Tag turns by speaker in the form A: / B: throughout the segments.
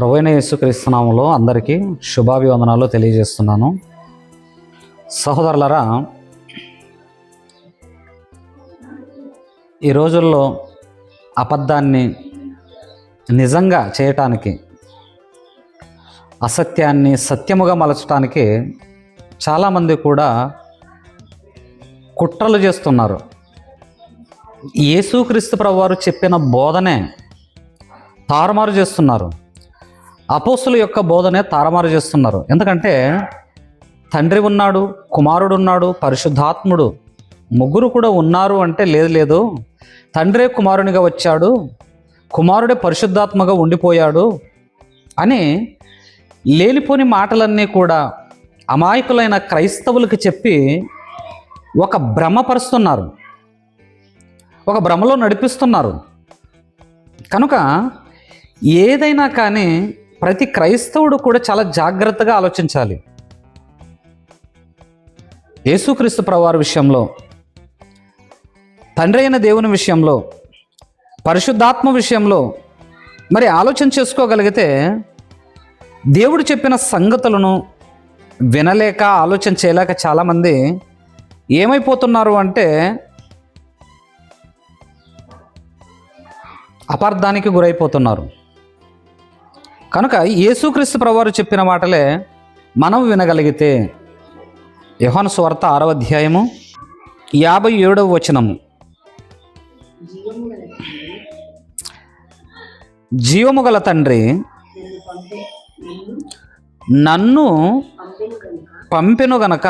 A: ప్రభువైన యేసుక్రీస్తునామంలో అందరికీ శుభాభివందనాలు తెలియజేస్తున్నాను. సహోదరులరా ఈ రోజుల్లో అబద్ధాన్ని నిజంగా చేయటానికి అసత్యాన్ని సత్యముగా మలచడానికి చాలామంది కూడా కుట్రలు చేస్తున్నారు. యేసుక్రీస్తు ప్రభువారు చెప్పిన బోధనే తారుమారు చేస్తున్నారు. అపోస్తుల యొక్క బోధనే తారమారు చేస్తున్నారు. ఎందుకంటే తండ్రి ఉన్నాడు కుమారుడు ఉన్నాడు పరిశుద్ధాత్ముడు ముగ్గురు కూడా ఉన్నారు అంటే లేదు లేదు. తండ్రే కుమారునిగా వచ్చాడు కుమారుడే పరిశుద్ధాత్మగా ఉండిపోయాడు అని లేనిపోని మాటలన్నీ కూడా అమాయకులైన క్రైస్తవులకు చెప్పి ఒక భ్రమపరుస్తున్నారు. ఒక భ్రమలో నడిపిస్తున్నారు. కనుక ఏదైనా కానీ ప్రతి క్రైస్తవుడు కూడా చాలా జాగ్రత్తగా ఆలోచించాలి. యేసుక్రీస్తు ప్రవారి విషయంలో తండ్రి అయిన దేవుని విషయంలో పరిశుద్ధాత్మ విషయంలో మరి ఆలోచన చేసుకోగలిగితే దేవుడు చెప్పిన సంగతులను వినలేక ఆలోచన చేయలేక చాలామంది ఏమైపోతున్నారు అంటే అపార్థానికి గురైపోతున్నారు. కనుక యేసుక్రీస్తు ప్రభువారు చెప్పిన మాటలే మనం వినగలిగితే. యోహాను స్వార్త ఆరవ అధ్యాయము యాభై ఏడవ వచనము. జీవము గల తండ్రి నన్ను పంపెను గనక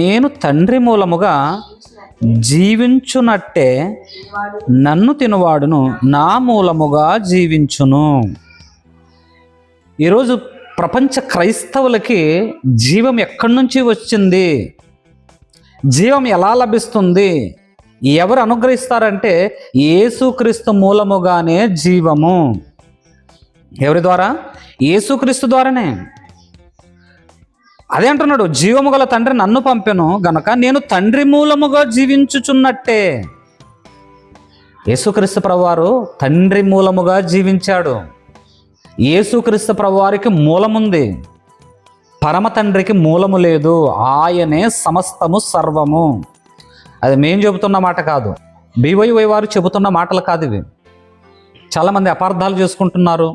A: నేను తండ్రి మూలముగా జీవించునట్టే నన్ను తినవాడును నా మూలముగా జీవించును. ఈరోజు ప్రపంచ క్రైస్తవులకి జీవం ఎక్కడి నుంచి వచ్చింది? జీవం ఎలా లభిస్తుంది? ఎవరు అనుగ్రహిస్తారంటే యేసుక్రీస్తు మూలముగానే జీవము. ఎవరి ద్వారా? యేసుక్రీస్తు ద్వారానే. అదే అంటున్నాడు జీవము గల తండ్రి నన్ను పంపెను గనక నేను తండ్రి మూలముగా జీవించుచున్నట్టే. యేసుక్రీస్తు ప్రభువారు తండ్రి మూలముగా జీవించాడు. యేసుక్రీస్తు ప్రభువారికి మూలముంది. పరమ తండ్రికి మూలము లేదు. ఆయనే సమస్తము సర్వము. అది మేం చెబుతున్న మాట కాదు. బీవైవై వారు చెబుతున్న మాటలు కాదు ఇవి. చాలామంది అపార్థాలు చేసుకుంటున్నారు.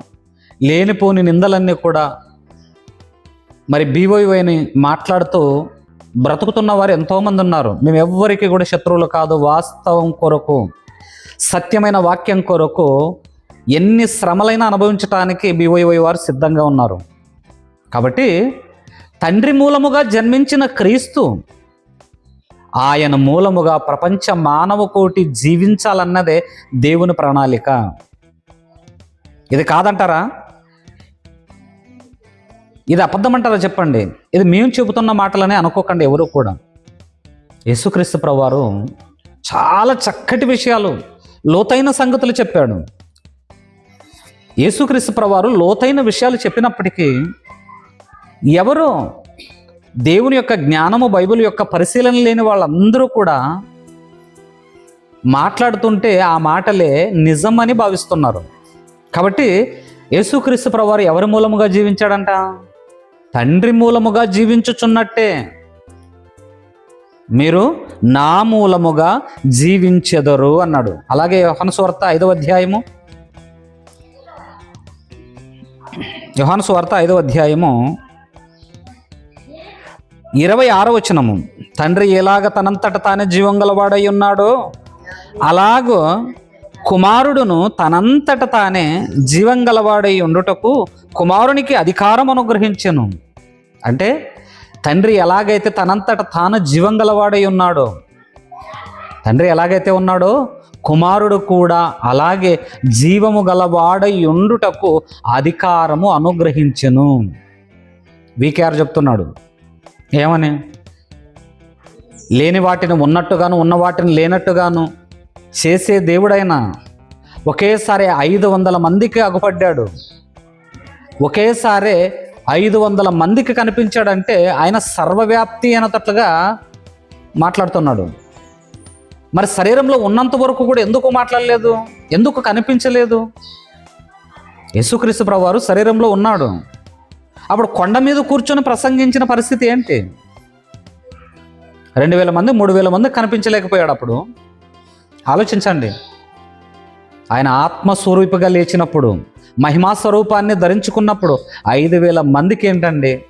A: లేనిపోని నిందలన్నీ కూడా. మరి బీవైవైని మాట్లాడుతూ బ్రతుకుతున్న వారు ఎంతోమంది ఉన్నారు. మేము ఎవ్వరికి కూడా శత్రువులు కాదు. వాస్తవం కొరకు సత్యమైన వాక్యం కొరకు ఎన్ని శ్రమలైనా అనుభవించటానికి బీవైవై వారు సిద్ధంగా ఉన్నారు. కాబట్టి తండ్రి మూలముగా జన్మించిన క్రీస్తు ఆయన మూలముగా ప్రపంచ మానవ కోటి జీవించాలన్నదే దేవుని ప్రణాళిక. ఇది కాదంటారా? ఇది అబద్ధమంటారా చెప్పండి? ఇది మేము చెబుతున్న మాటలనే అనుకోకండి ఎవరు కూడా. యేసుక్రీస్తు ప్రభువారు చాలా చక్కటి విషయాలు లోతైన సంగతులు చెప్పాడు. యేసుక్రీస్తు ప్రవారు లోతైన విషయాలు చెప్పినప్పటికీ ఎవరు దేవుని యొక్క జ్ఞానము బైబిల్ యొక్క పరిశీలన లేని వాళ్ళందరూ కూడా మాట్లాడుతుంటే ఆ మాటలే నిజమని భావిస్తున్నారు. కాబట్టి యేసుక్రీస్తు ప్రవారు ఎవరి మూలముగా జీవించాడంట? తండ్రి మూలముగా జీవించుచున్నట్టే. మీరు నా మూలముగా జీవించెదరు అన్నాడు. అలాగే యోహన సువార్త ఐదవ అధ్యాయము యోహాను సువార్త ఐదవ అధ్యాయము ఇరవై ఆరో వచనము. తండ్రి ఎలాగ తనంతట తానే జీవం గలవాడై ఉన్నాడో అలాగో కుమారుడును తనంతట తానే జీవం గలవాడై ఉండుటకు కుమారునికి అధికారం అనుగ్రహించను. అంటే తండ్రి ఎలాగైతే తనంతట తాను జీవం గలవాడై ఉన్నాడో తండ్రి ఎలాగైతే ఉన్నాడో కుమారుడు కూడా అలాగే జీవము గలవాడై ఉండుటకు అధికారము అనుగ్రహించెను. వీకేఆర్ చెప్తున్నాడు ఏమని? లేని వాటిని ఉన్నట్టుగాను ఉన్న వాటిని లేనట్టుగాను చేసే దేవుడైనా ఒకేసారి ఐదు వందల మందికి అగుపడ్డాడు. ఒకేసారి ఐదు వందల మందికి కనిపించాడంటే ఆయన సర్వవ్యాప్తి అనేటట్లుగా మాట్లాడుతున్నాడు. మరి శరీరంలో ఉన్నంత వరకు కూడా ఎందుకు మాట్లాడలేదు? ఎందుకు కనిపించలేదు? యేసుక్రీస్తు ప్రభువారు శరీరంలో ఉన్నాడు. అప్పుడు కొండ మీద కూర్చొని ప్రసంగించిన పరిస్థితి ఏంటి? రెండు వేల మంది మూడు వేల మంది కనిపించలేకపోయాడు అప్పుడు. ఆలోచించండి. ఆయన ఆత్మస్వరూపిగా లేచినప్పుడు మహిమా స్వరూపాన్ని ధరించుకున్నప్పుడు ఐదు వేల మందికి ఏంటండి?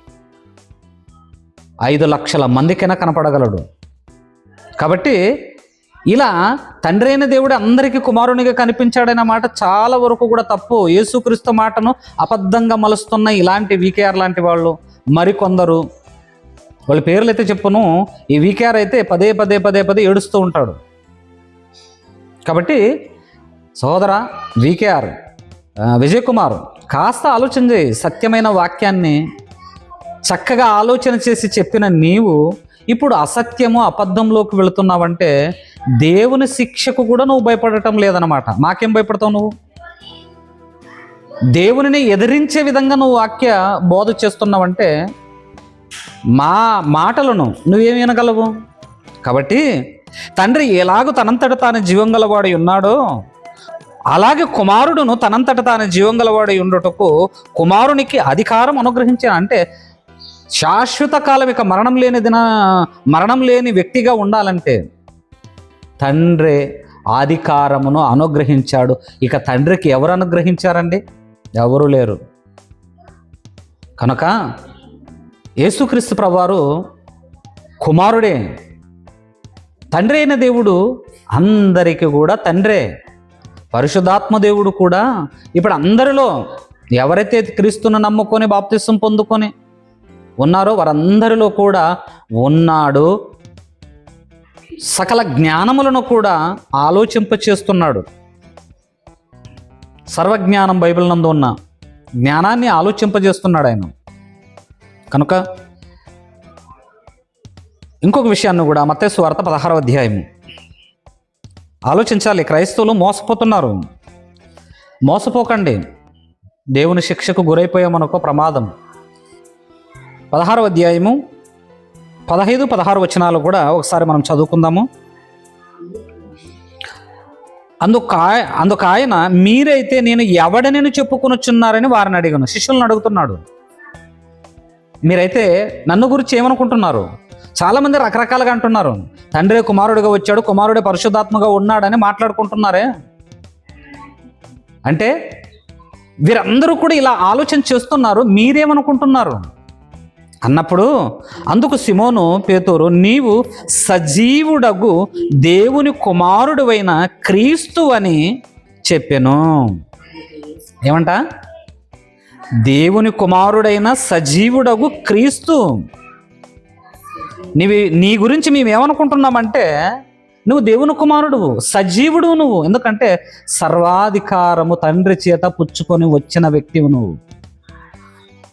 A: ఐదు లక్షల మందికైనా కనపడగలడు. కాబట్టి ఇలా తండ్రి అయిన దేవుడు అందరికీ కుమారునిగా కనిపించాడనే మాట చాలా వరకు కూడా తప్పు. యేసుక్రీస్తు మాటను అబద్ధంగా మలుస్తున్న ఇలాంటి వీకేఆర్ లాంటి వాళ్ళు మరికొందరు. వాళ్ళ పేర్లు అయితే చెప్పును ఈ వీకేఆర్ అయితే పదే పదే పదే పదే ఏడుస్తూ ఉంటాడు. కాబట్టి సోదర వీకేఆర్ విజయ్ కుమార్ కాస్త ఆలోచన చేయి. సత్యమైన వాక్యాన్ని చక్కగా ఆలోచన చేసి చెప్పిన నీవు ఇప్పుడు అసత్యము అబద్ధంలోకి వెళుతున్నావంటే దేవుని శిక్షకు కూడా నువ్వు భయపడటం లేదనమాట మాకేం భయపడతావు నువ్వు? దేవునిని ఎదిరించే విధంగా నువ్వు వాక్య బోధ చేస్తున్నావంటే మా మాటలను నువ్వేం వినగలవు? కాబట్టి తండ్రి ఎలాగో తనంతట తాను జీవం గలవాడై ఉన్నాడో అలాగే కుమారుడును తనంతట తాను జీవం గలవాడై ఉండుటకు కుమారునికి అధికారం అనుగ్రహించిన. అంటే శాశ్వత కాలం ఇక మరణం లేని దిన మరణం లేని వ్యక్తిగా ఉండాలంటే తండ్రి అధికారమును అనుగ్రహించాడు. ఇక తండ్రికి ఎవరు అనుగ్రహించారండి? ఎవరు లేరు. కనుక యేసుక్రీస్తు ప్రవారు కుమారుడే. తండ్రి అయిన దేవుడు అందరికీ కూడా తండ్రే. పరిశుధాత్మ దేవుడు కూడా ఇప్పుడు అందరిలో ఎవరైతే క్రీస్తును నమ్ముకొని బాప్తిసం పొందుకొని ఉన్నారో వారందరిలో కూడా ఉన్నాడు. సకల జ్ఞానములను కూడా ఆలోచింప చేస్తున్నాడు సర్వజ్ఞానం బైబిల్ నందు ఉన్న జ్ఞానాన్ని ఆలోచింపజేస్తున్నాడు ఆయన. కనుక ఇంకొక విషయాన్ని కూడా మత్స్సు వార్త పదహారవ అధ్యాయము. ఆలోచించాలి క్రైస్తవులు మోసపోతున్నారు. మోసపోకండి. దేవుని శిక్షకు గురైపోయామనుకో ప్రమాదం. పదహారవ అధ్యాయము పదహైదు పదహారు వచనాలు కూడా ఒకసారి మనం చదువుకుందాము. అందుక అందుకు ఆయన మీరైతే నేను ఎవడనని చెప్పుకొనొచ్చున్నారని వారిని అడిగాను. శిష్యులను అడుగుతున్నాడు. మీరైతే నన్ను గురించి ఏమనుకుంటున్నారు? చాలామంది రకరకాలుగా అంటున్నారు. తండ్రి కుమారుడిగా వచ్చాడు కుమారుడే పరిశుద్ధాత్మగా ఉన్నాడని మాట్లాడుకుంటున్నారే? అంటే వీరందరూ కూడా ఇలా ఆలోచన చేస్తున్నారు. మీరేమనుకుంటున్నారు? అన్నప్పుడు అందుకు సిమోను పేతూరు నీవు సజీవుడగు దేవుని కుమారుడువైన క్రీస్తు అని చెప్పాను. ఏమంట? దేవుని కుమారుడైన సజీవుడగు క్రీస్తు. నీవి నీ గురించి మేమేమనుకుంటున్నామంటే నువ్వు దేవుని కుమారుడు సజీవుడు నువ్వు. ఎందుకంటే సర్వాధికారము తండ్రి చేత పుచ్చుకొని వచ్చిన వ్యక్తివు నువ్వు.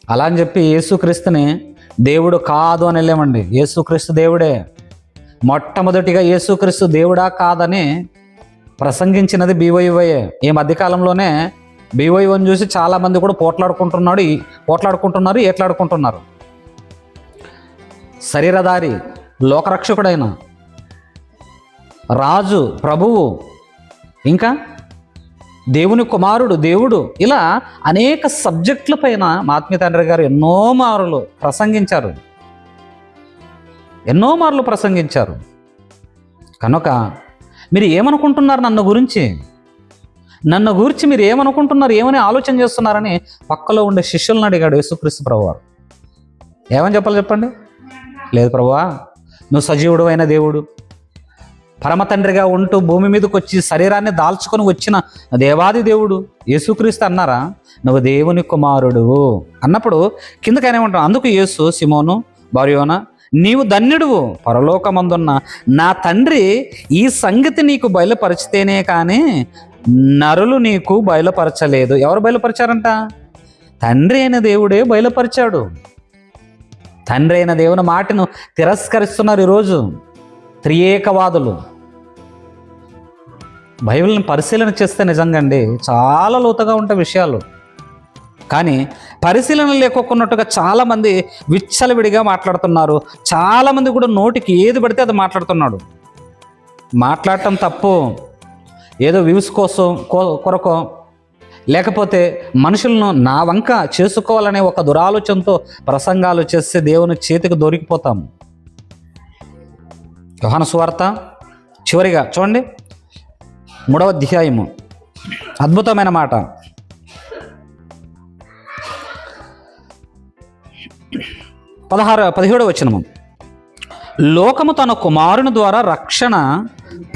A: అలా అని చెప్పి యేసుక్రీస్తుని దేవుడు కాదు అని వెళ్ళామండి. యేసుక్రీస్తు దేవుడే. మొట్టమొదటిగా యేసుక్రీస్తు దేవుడా కాదని ప్రసంగించినది బీవైవైఏ ఈ మధ్యకాలంలోనే బీవైవని చూసి చాలామంది కూడా పోట్లాడుకుంటున్నాడు. ఈ- పోట్లాడుకుంటున్నారు ఏట్లాడుకుంటున్నారు. శరీరధారి లోకరక్షకుడైన రాజు ప్రభువు ఇంకా దేవుని కుమారుడు దేవుడు. ఇలా అనేక సబ్జెక్టుల పైన మాత్మీ తండ్రి గారు ఎన్నో మారులు ప్రసంగించారు. ఎన్నో మార్లు ప్రసంగించారు. కనుక మీరు ఏమనుకుంటున్నారు నన్ను గురించి? నన్ను గురించి మీరు ఏమనుకుంటున్నారు? ఏమని ఆలోచన చేస్తున్నారని పక్కలో ఉండే శిష్యులను అడిగాడు యేసుక్రీస్తు ప్రభువారు. ఏమని చెప్పాలి చెప్పండి? లేదు ప్రభువా నువ్వు సజీవుడు అయిన దేవుడు. పరమ తండ్రిగా ఉంటూ భూమి మీదకి వచ్చి శరీరాన్ని దాల్చుకొని వచ్చిన దేవాది దేవుడు యేసుక్రీస్తు అన్నారా? నువ్వు దేవుని కుమారుడు అన్నప్పుడు కిందకైనా ఉంటాం అందుకు యేసు సిమోను భార్యోన నీవు ధన్యుడువు. పరలోకమందున్న నా తండ్రి ఈ సంగతి నీకు బయలుపరిచితేనే కానీ నరులు నీకు బయలుపరచలేదు. ఎవరు బయలుపరిచారంట? తండ్రి అయిన దేవుడే బయలుపరిచాడు. తండ్రి అయిన దేవుని మాటను తిరస్కరిస్తున్నారు ఈరోజు. త్రియేకవాదులు. బైబిల్ని పరిశీలన చేస్తే నిజంగా అండి చాలా లోతుగా ఉంటాయి విషయాలు. కానీ పరిశీలన లేకోకున్నట్టుగా చాలామంది విచ్చలవిడిగా మాట్లాడుతున్నారు. చాలామంది కూడా నోటికి ఏది పడితే అది మాట్లాడుతున్నాడు. మాట్లాడటం తప్పు. ఏదో వ్యూస్ కోసం కొరకు కొరకో. లేకపోతే మనుషులను నా వంక చేసుకోవాలనే ఒక దురాలోచనతో ప్రసంగాలు చేస్తే దేవుని చేతికి దొరికిపోతాం యోహాన సువార్త చివరిగా చూడండి. మూడవ అధ్యాయము. అద్భుతమైన మాట. పదహారు పదిహేడవ వచనము. లోకము తన కుమారుని ద్వారా రక్షణ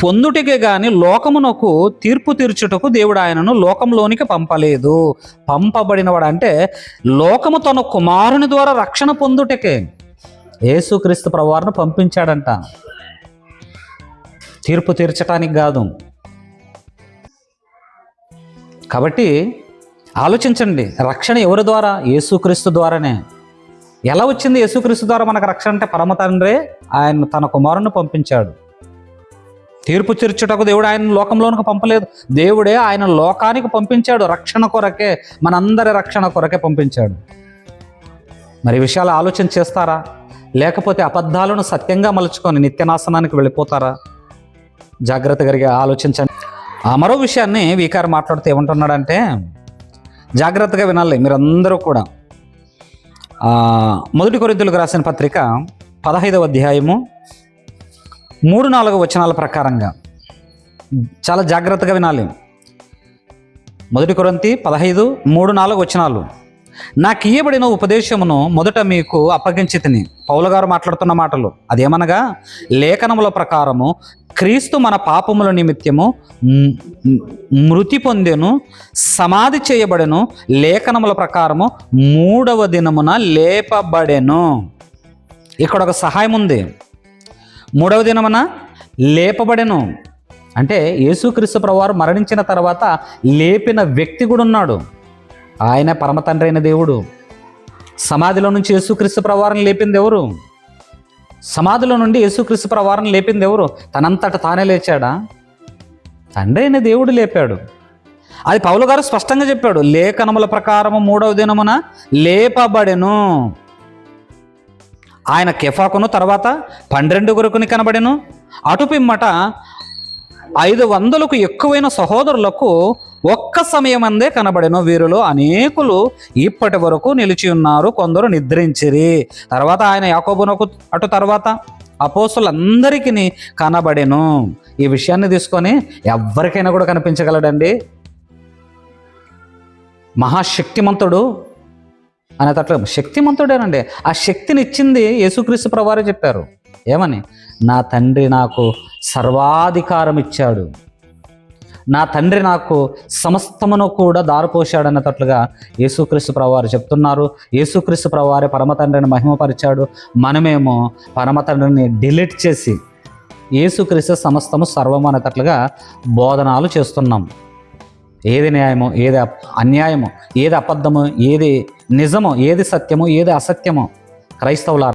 A: పొందుటికే గాని లోకమునకు తీర్పు తీర్చుటకు దేవుడు ఆయనను లోకంలోనికి పంపలేదు. పంపబడినవాడు అంటే లోకము తన కుమారుని ద్వారా రక్షణ పొందుటకే. యేసుక్రీస్తు ప్రవారిని పంపించాడంట. తీర్పు తీర్చటానికి కాదు. కాబట్టి ఆలోచించండి రక్షణ ఎవరి ద్వారా? యేసుక్రీస్తు ద్వారానే. ఎలా వచ్చింది యేసుక్రీస్తు ద్వారా మనకు రక్షణ అంటే? పరమ తండ్రే ఆయన తన కుమారుని పంపించాడు. తీర్పు తీర్చుటకు దేవుడు ఆయన లోకంలోనికి పంపలేదు. దేవుడే ఆయన లోకానికి పంపించాడు రక్షణ కొరకే మనందరి రక్షణ కొరకే పంపించాడు. మరి విషయాలు ఆలోచన చేస్తారా? లేకపోతే అబద్ధాలను సత్యంగా మలుచుకొని నిత్యనాశనానికి వెళ్ళిపోతారా? జాగ్రత్తగా ఆలోచించండి. ఆ మరో విషయాన్ని వీకారు మాట్లాడుతూ ఏమంటున్నాడంటే జాగ్రత్తగా వినాలి మీరందరూ కూడా. మొదటి కొరింతలకు రాసిన పత్రిక పదహైదవ అధ్యాయము మూడు నాలుగు వచనాల ప్రకారంగా. చాలా జాగ్రత్తగా వినాలి. మొదటి కొరంతి పదహైదు మూడు నాలుగు వచనాలు. నాకు ఇయ్యబడిన ఉపదేశమును మొదట మీకు అప్పగించి తిని. పౌలగారు మాట్లాడుతున్న మాటలు. అదేమనగా లేఖనముల ప్రకారము క్రీస్తు మన పాపముల నిమిత్తము మృతి పొందెను సమాధి చేయబడెను లేఖనముల ప్రకారము మూడవ దినమున లేపబడెను. ఇక్కడ ఒక సహాయం ఉంది. మూడవ దినమున లేపబడెను. అంటే యేసుక్రీస్తు ప్రభువారు మరణించిన తర్వాత లేపిన వ్యక్తి కూడా ఉన్నాడు. ఆయన పరమతండ్రైన అయిన దేవుడు. సమాధిలో నుంచి యేసుక్రీస్తు ప్రవారం లేపింది ఎవరు? సమాధిలో నుండి యేసుక్రీస్తు ప్రవారం లేపింది ఎవరు? తనంతట తానే లేచాడా? తండ్రి అయిన దేవుడు లేపాడు. అది పౌలు గారు స్పష్టంగా చెప్పాడు లేఖనముల ప్రకారము మూడవ దినమున లేపబడెను. ఆయన కెఫాకును తర్వాత పన్నెండుగురుకుని కనబడెను. అటు పిమ్మట ఐదు వందలకు ఎక్కువైన సహోదరులకు ఒక్క సమయమందే కనబడెను వీరిలో. అనేకులు ఇప్పటి వరకు నిలిచి ఉన్నారు. కొందరు నిద్రించిరి. తర్వాత ఆయన యాకోబునకు అటు తర్వాత అపోసులందరికీ కనబడెను. ఈ విషయాన్ని తీసుకొని ఎవరికైనా కూడా కనిపించగలడండి. మహాశక్తిమంతుడు అనేటట్లు శక్తిమంతుడేనండి. ఆ శక్తిని ఇచ్చింది యేసుక్రీస్తు ప్రవారే చెప్పారు. ఏమని? నా తండ్రి నాకు సర్వాధికారం ఇచ్చాడు నా తండ్రి నాకు సమస్తమును కూడా దారిపోశాడన్నట్లుగా యేసుక్రీస్తు ప్రవారు చెప్తున్నారు. యేసుక్రీస్తు ప్రవారే పరమతండ్రిని మహిమపరిచాడు. మనమేమో పరమతండ్రిని డిలీట్ చేసి యేసుక్రీస్తు సమస్తము సర్వము అనేటట్లుగా బోధనాలు చేస్తున్నాం. ఏది న్యాయమో ఏది అన్యాయమో ఏది అబద్ధమో ఏది నిజమో ఏది సత్యమో ఏది అసత్యమో క్రైస్తవుల